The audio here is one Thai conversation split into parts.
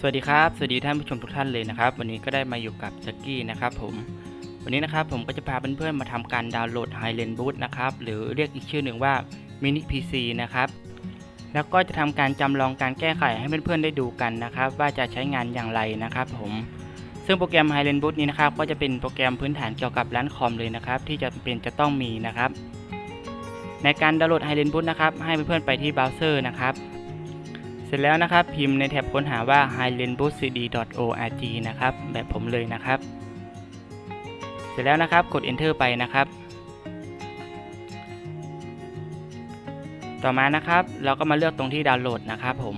สวัสดีครับ สวัสดีท่านผู้ชมทุกท่านเลยนะครับ วันนี้ก็ได้มาอยู่กับจักกี้นะครับผมวันนี้นะครับผมก็จะพาเพื่อนๆมาทำการดาวน์โหลด Highland Boot นะครับหรือเรียกอีกชื่อหนึ่งว่า Mini PC นะครับแล้วก็จะทำการจำลองการแก้ไขให้เพื่อนๆได้ดูกันนะครับ ว่าจะใช้งานอย่างไรนะครับผมซึ่งโปรแกรม Highland Boot นี้นะครับก็จะเป็นโปรแกรมพื้นฐานเกี่ยวกับร้านคอมเลยนะครับ ที่จะเป็นจะต้องมีนะครับ ในการดาวน์โหลด Highland Boot นะครับให้เพื่อนๆไปที่เบราว์เซอร์นะครับ ร็จแล้วนะครับพิมพ์ในแท็บค้นหาว่า highlandboostcd.org นะครับแบบผมเลยนะครับ เสร็จแล้วนะครับกด enter ไปนะครับ ต่อมานะครับเราก็มาเลือกตรงที่ดาวน์โหลดนะครับผม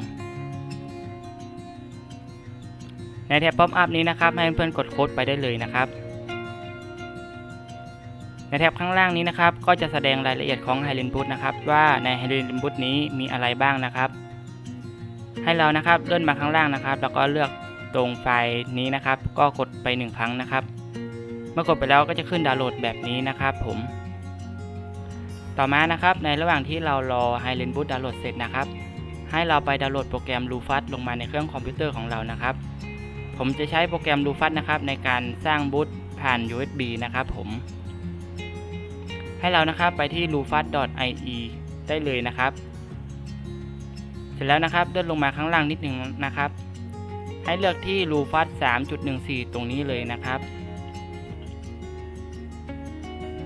ในแท็บ pop up นี้นะครับ ให้เพื่อนๆกดโค้ดไปได้เลยนะครับในแท็บข้างล่างนี้นะครับ ก็จะแสดงรายละเอียดของ Highland Boot นะครับ ว่าใน Highland Boot นี้มีอะไรบ้างนะครับ ให้เรานะครับเลื่อนมาข้างล่างนะครับ แล้วก็เลือกตรงไฟล์นี้นะครับ ก็กดไปหนึ่งครั้งนะครับ เมื่อกดไปแล้วก็จะขึ้นดาวน์โหลดแบบนี้นะครับ ผม ต่อมานะครับ ในระหว่างที่เรารอ Highland Boot ดาวน์โหลดเสร็จนะครับ ให้เราไปดาวน์โหลดโปรแกรม Lufas ลงมาในเครื่องคอมพิวเตอร์ของเรานะครับ ผมจะใช้โปรแกรม Lufas นะครับ ในการสร้างบูตผ่าน USB นะครับผม ให้เรานะครับไปที่ lufast.ie ได้เลยนะครับ เสร็จแล้วนะครับเลื่อนลงมาข้างล่างนิดหนึ่งนะครับ ให้เลือกที่ r u f a s 3.14 ตรงนี้เลยนะครับ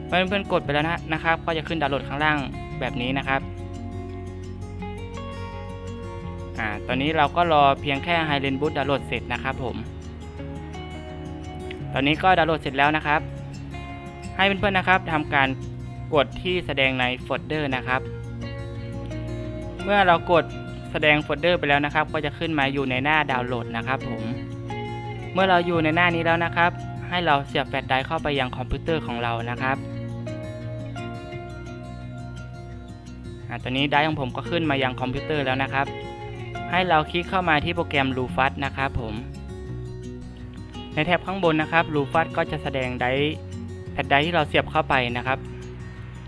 เพื่อนๆกดไปแล้วนะนะครับ ก็จะขึ้นดาวน์โหลดข้างล่างแบบนี้นะครับอ่าตอนนี้เราก็รอเพียงแค่ Highland Boot ดาวน์โหลดเสร็จนะครับผม ตอนนี้ก็ดาวน์โหลดเสร็จแล้วนะครับ ให้เพื่อนๆนะครับทำการกดที่แสดงในโฟลเดอร์นะครับ เมื่อเรากด แสดงโฟลเดอร์ไปแล้วนะครับ ก็จะขึ้นมาอยู่ในหน้าดาวน์โหลดนะครับผมเมื่อเราอยู่ในหน้านี้แล้วนะครับ ให้เราเสียบแฟลชไดร์เข้าไปยังคอมพิวเตอร์ของเรานะครับอตอนนี้ไดร์ของผมก็ขึ้นมายังคอมพิวเตอร์แล้วนะครับ ให้เราคลิกเข้ามาที่โปรแกรม r u f a s นะครับผม ในแท็บข้างบนนะครับ r u f a s ก็จะแสดงไดร์แฟลชไดร์ที่เราเสียบเข้าไปนะครับ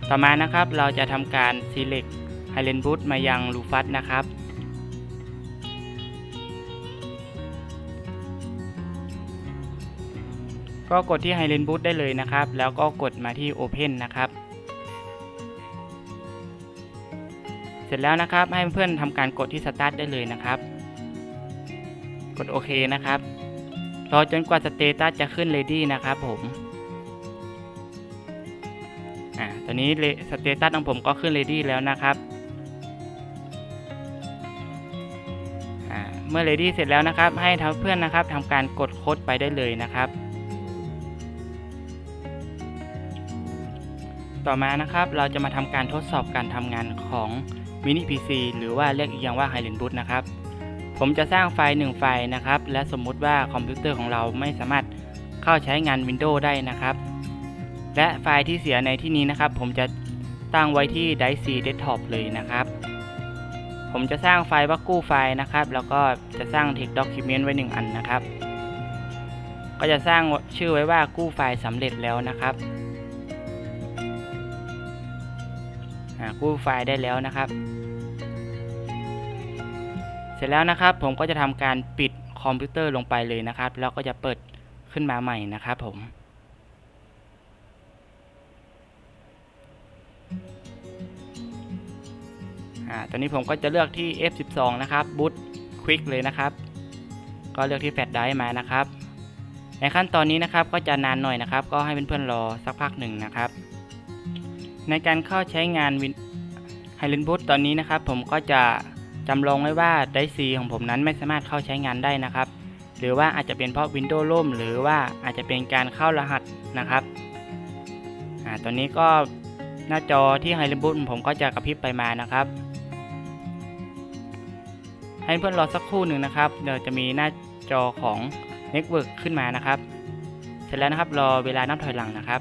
ต่อมานะครับเราจะทำการ select Highland Boot มายัง r u f a s นะครับ ก็กดที่ Highland Boot ได้เลยนะครับ แล้วก็กดมาที่ Open นะครับ เสร็จแล้วนะครับให้เพื่อนทำการกดที่ Start ได้เลยนะครับ กดโอเคนะครับ รอจนกว่าสเตตัสจะขึ้น Ready นะครับผมอ่าตอนนี้สเตตัสของผมก็ขึ้น Ready แล้วนะครับอ่าเมื่อ Ready เสร็จแล้วนะครับ ให้ทั้งเพื่อนนะครับทำการกดโค้ดไปได้เลยนะครับ ต่อมานะครับเราจะมาทำการทดสอบการทำงานของ Mini PC หรือว่าเรียกอีกอย่างว่า Highland Boot นะครับ ผมจะสร้างไฟล์ 1 ไฟล์นะครับ และสมมุติว่าคอมพิวเตอร์ของเราไม่สามารถเข้าใช้งาน Windows ได้นะครับ และไฟล์ที่เสียในที่นี้นะครับ ผมจะตั้งไว้ที่ Drive Desktop เลยนะครับ ผมจะสร้างไฟล์ว่ากู้ไฟล์นะครับ แล้วก็จะสร้าง Text Document ไว้ 1 อันนะครับ ก็จะสร้างชื่อไว้ว่ากู้ไฟล์สำเร็จแล้วนะครับากู้ไฟล์ได้แล้วนะครับ เสร็จแล้วนะครับ ผมก็จะทำการปิดคอมพิวเตอร์ลงไปเลยนะครับ แล้วก็จะเปิดขึ้นมาใหม่นะครับผมอตอนนี้ผมก็จะเลือกที่ F12 นะครับ Boot Quick เลยนะครับ ก็เลือกที่แฟลชไดรฟ์มานะครับ ในขั้นตอนนี้นะครับก็จะนานหน่อยนะครับ ก็ให้เพื่อนๆรอสักพักหนึ่งนะครับ ในการเข้าใช้งาน Highland Boot ตอนนี้นะครับ ผมก็จะจำลองไว้ว่าไดซีของผมนั้นไม่สามารถเข้าใช้งานได้นะครับ หรือว่าอาจจะเป็นเพราะ Windows ล่ม หรือว่าอาจจะเป็นการเข้ารหัสนะครับอ่าตอนนี้ก็หน้าจอที่ Highland Boot ผมก็จะกระพริบไปมานะครับ ให้เพื่อนรอสักครู่หนึ่งนะครับเดี๋ยวจะมีหน้าจอของ Network ขึ้นมานะครับ เสร็จแล้วนะครับรอเวลานับถอยหลังนะครับ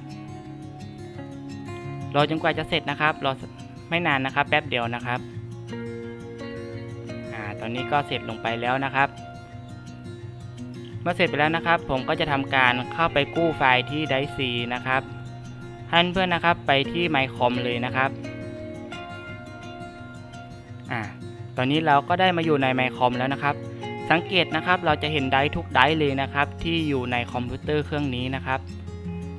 รอจนกว่าจะเสร็จนะครับ รอไม่นานนะครับ แป๊บเดียวนะครับ อ่า ตอนนี้ก็เสร็จลงไปแล้วนะครับ เมื่อเสร็จไปแล้วนะครับ ผมก็จะทำการเข้าไปกู้ไฟล์ที่ไดซีนะครับให้เพื่อนนะครับไปที่ MyCom เลยนะครับ อ่า ตอนนี้เราก็ได้มาอยู่ใน MyCom แล้วนะครับ สังเกตนะครับ เราจะเห็นไดทุกไดเลยนะครับ ที่อยู่ในคอมพิวเตอร์เครื่องนี้นะครับ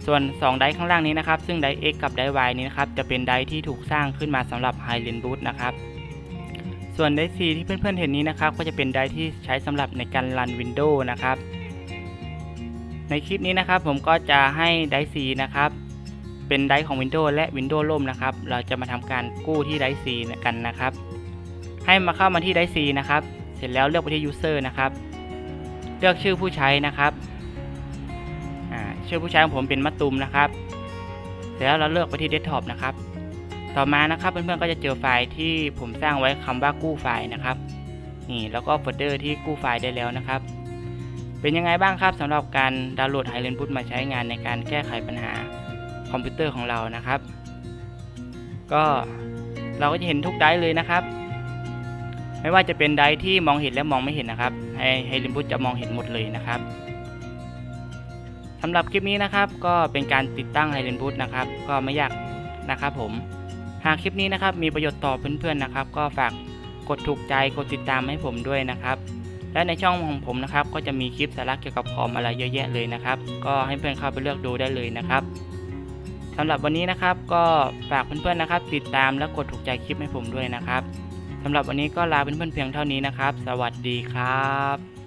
ส่วน 2 ไดข้างล่างนี้นะครับ ซึ่งได X กับได Y นี้นะครับ จะเป็นไดที่ถูกสร้างขึ้นมาสำหรับ h i g h l a n d Boot นะครับ ส่วนได C ที่เพื่อนๆเห็นนี้นะครับ ก็จะเป็นไดที่ใช้สำหรับในการรัน Windows นะครับ ในคลิปนี้นะครับ ผมก็จะให้ไดร์ C นะครับ เป็นไดของ Windows และ Windows ล่มนะครับ เราจะมาทำการกู้ที่ไดร์ C กันนะครับ ให้มาเข้ามาที่ไดร์ C นะครับ เสร็จแล้วเลือกไปที่ User นะครับ เลือกชื่อผู้ใช้นะครับ ชื่อผู้ใช้ของผมเป็นมะตูมนะครับ เสร็จแล้วเราเลือกไปที่ Desktop นะครับ ต่อมานะครับเพื่อนๆก็จะเจอไฟล์ที่ผมสร้างไว้คำว่ากู้ไฟล์นะครับ นี่แล้วก็โฟลเดอร์ที่กู้ไฟล์ได้แล้วนะครับ เป็นยังไงบ้างครับสำหรับการดาวน์โหลด h i g h l a n d Boot มาใช้งานในการแก้ไขปัญหาคอมพิวเตอร์ของเรานะครับ ก็เราก็จะเห็นทุกไดร์เลยนะครับ ไม่ว่าจะเป็นไดร์ที่มองเห็นและมองไม่เห็นนะครับ ให้ให้ลิมบุตจะมองเห็นหมดเลยนะครับ สำหรับคลิปนี้นะครับ ก็เป็นการติดตั้งไฮเลนบูตนะครับ ก็ไม่ยากนะครับผม หากคลิปนี้นะครับมีประโยชน์ต่อเพื่อนๆนะครับ ก็ฝากกดถูกใจกดติดตามให้ผมด้วยนะครับ และในช่องของผมนะครับ ก็จะมีคลิปสาระเกี่ยวกับคอมอะไรเยอะแยะเลยนะครับ ก็ให้เพื่อนเข้าไปเลือกดูได้เลยนะครับสำหรับวันนี้นะครับก็ฝากเพื่อนๆนะครับ ติดตามและกดถูกใจคลิปให้ผมด้วยนะครับสำหรับวันนี้ก็ลาเพื่อนๆเพียงเท่านี้นะครับ สวัสดีครับ